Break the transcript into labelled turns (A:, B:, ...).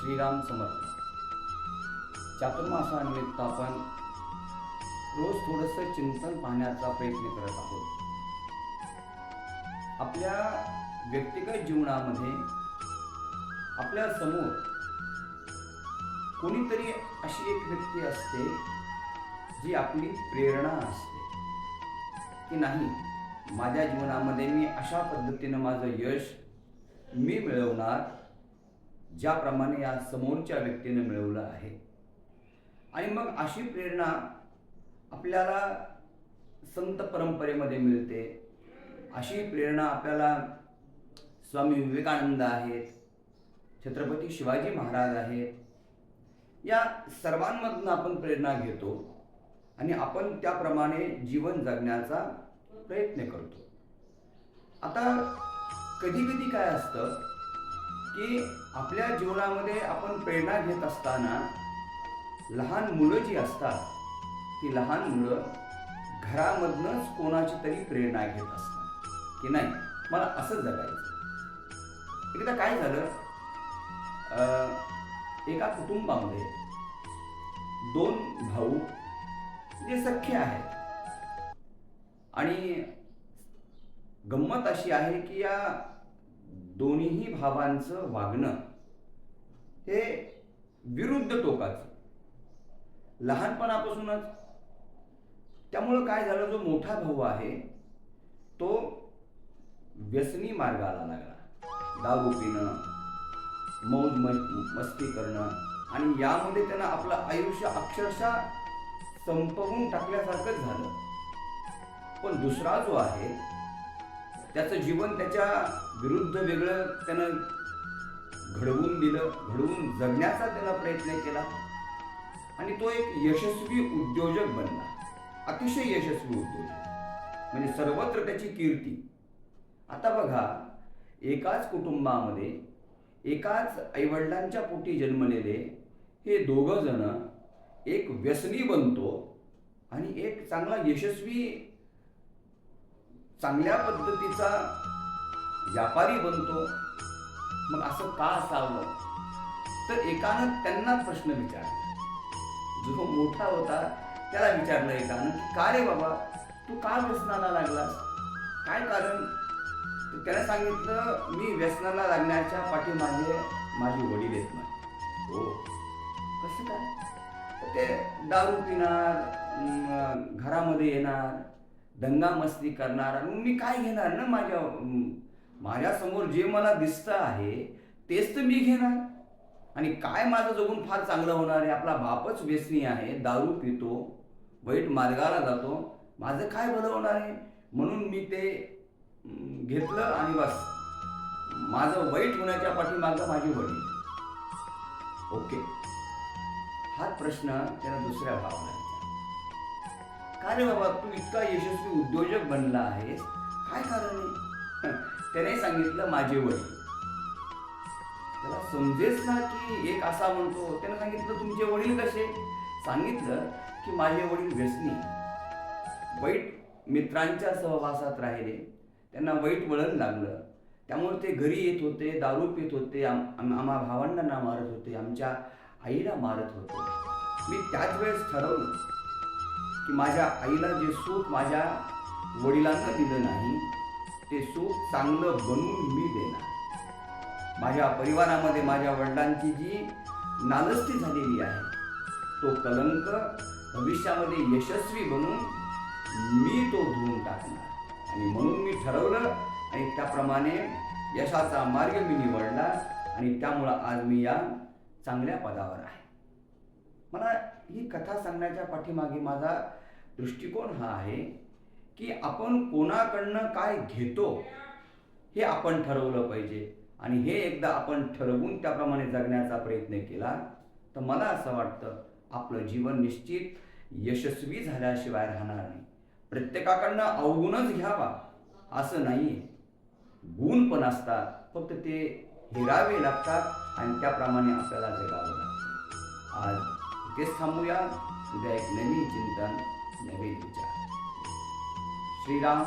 A: श्रीराम समर्थ. चातुर्मासानिमित्त आपण रोज थोडंसं चिंतन पाहण्याचा प्रयत्न करत आहोत. आपल्या व्यक्तिगत जीवनामध्ये आपल्यासमोर कोणीतरी अशी एक व्यक्ती असते जी आपली प्रेरणा असते. की नाही माझ्या जीवनामध्ये मी अशा पद्धतीनं माझं यश मी मिळवणार ज्याप्रमाणे या समोरच्या व्यक्तीने मिळवलं आहे. आणि मग अशी प्रेरणा आपल्याला संत परंपरेमध्ये मिळते. अशी प्रेरणा आपल्याला स्वामी विवेकानंद आहेत छत्रपती शिवाजी महाराज आहेत. या सर्वांमधून आपण प्रेरणा घेतो आणि आपण त्याप्रमाणे जीवन जगण्याचा प्रयत्न करतो. आता कधी कधी काय असतं की आपल्या जीवनामध्ये आपण प्रेरणा घेत असताना लहान मुलं जी असतात ती लहान मुलं घरामधनंच कोणाची तरी प्रेरणा घेत असतात. की नाही? मला असंच जगायचं. एकदा काय झालं? अं, एका कुटुंबामध्ये दोन भाऊ जे सख्खे आहेत. आणि गंमत अशी आहे की या दोन्हीही भावांचं वागणं हे विरुद्ध टोकाचं. लहानपणापासूनच. त्यामुळं काय झालं जो मोठा भाऊ आहे तो व्यसनी मार्गाला लागला. दारू पिणं मौज मस्ती करणं आणि यामध्ये त्यानं आपलं आयुष्य अक्षरशः संपवून टाकल्यासारखंच झालं. पण दुसरा जो आहे त्याचं जीवन त्याच्या विरुद्ध वेगळं त्यानं घडवून दिलं घडवून जगण्याचा त्यानं प्रयत्न केला. आणि तो एक यशस्वी उद्योजक बनला. अतिशय यशस्वी उद्योजक. म्हणजे सर्वत्र त्याची कीर्ती. आता बघा एकाच कुटुंबामध्ये एकाच आईवडिलांच्या पोटी जन्मलेले हे दोघं जण एक व्यसनी बनतो आणि एक चांगला यशस्वी चांगल्या पद्धतीचा व्यापारी बनतो. मग असं का असावं? तर एकानं त्यांना प्रश्न विचारला. जो मोठा होता त्याला विचारलं एकानं की का रे बाबा तू का व्यसनाला लागलास? काय कारण? त्याने सांगितलं मी व्यसनाला लागण्याच्या पाठीमागे माझी वडील येत नाही हो. कसं काय? तर ते दारू पिणार घरामध्ये येणार दंगा मस्ती करणार आणि मी काय घेणार ना माझ्या माझ्यासमोर जे मला दिसतं आहे तेच तर मी घेणार. आणि काय माझं जगून फार चांगलं होणार आहे आपला बापच व्यसनी आहे दारू पितो वाईट मार्गाला जातो माझं काय बरं होणार आहे? म्हणून मी ते घेतलं आणि बस. माझं वाईट होण्याच्या पाठीमागं माझी वडील ओके. हा प्रश्न त्याला दुसऱ्या भावना आहे का रे बाबा तू इतका यशस्वी उद्योजक बनला आहेस? काय कारण आहे? त्याने सांगितलं माझे वडील. त्याला समजेच ना की एक असा म्हणतो त्याने सांगितलं तुमचे वडील कसे? सांगितलं की माझे वडील व्यसनी. वाईट मित्रांच्या सहवासात राहिले. त्यांना वाईट वळण लागलं. त्यामुळे ते घरी येत होते दारू पित होते आम आम्हा भावांना मारत होते आमच्या आईला मारत होते. मी त्याच वेळेस ठरवलं की माझ्या आईला जे सुख माझ्या वडिलांना दिलं नाही ते सुख चांगलं बनवून मी देणार. माझ्या परिवारामध्ये माझ्या वडिलांची जी नालस्ती झालेली आहे तो कलंक भविष्यामध्ये यशस्वी बनून मी तो धुवून टाकणार. आणि म्हणून मी ठरवलं आणि त्याप्रमाणे यशाचा मार्ग मी निवडला आणि त्यामुळं आज मी या चांगल्या पदावर आहे. मला ही कथा सांगण्याच्या पाठीमागे माझा दृष्टिकोन हा आहे की आपण कोणाकडनं काय घेतो हे आपण ठरवलं पाहिजे. आणि हे एकदा आपण ठरवून त्याप्रमाणे जगण्याचा प्रयत्न केला तर मला असं वाटतं आपलं जीवन निश्चित यशस्वी झाल्याशिवाय राहणार नाही. प्रत्येकाकडनं अवगुणच घ्यावा असं नाही गुण पण असतात फक्त ते हिरावे लागतात आणि त्याप्रमाणे आपल्याला जगावं आज इथेच थांबूया. उद्या एक नवीन चिंतन नवीन विचार. श्रीराम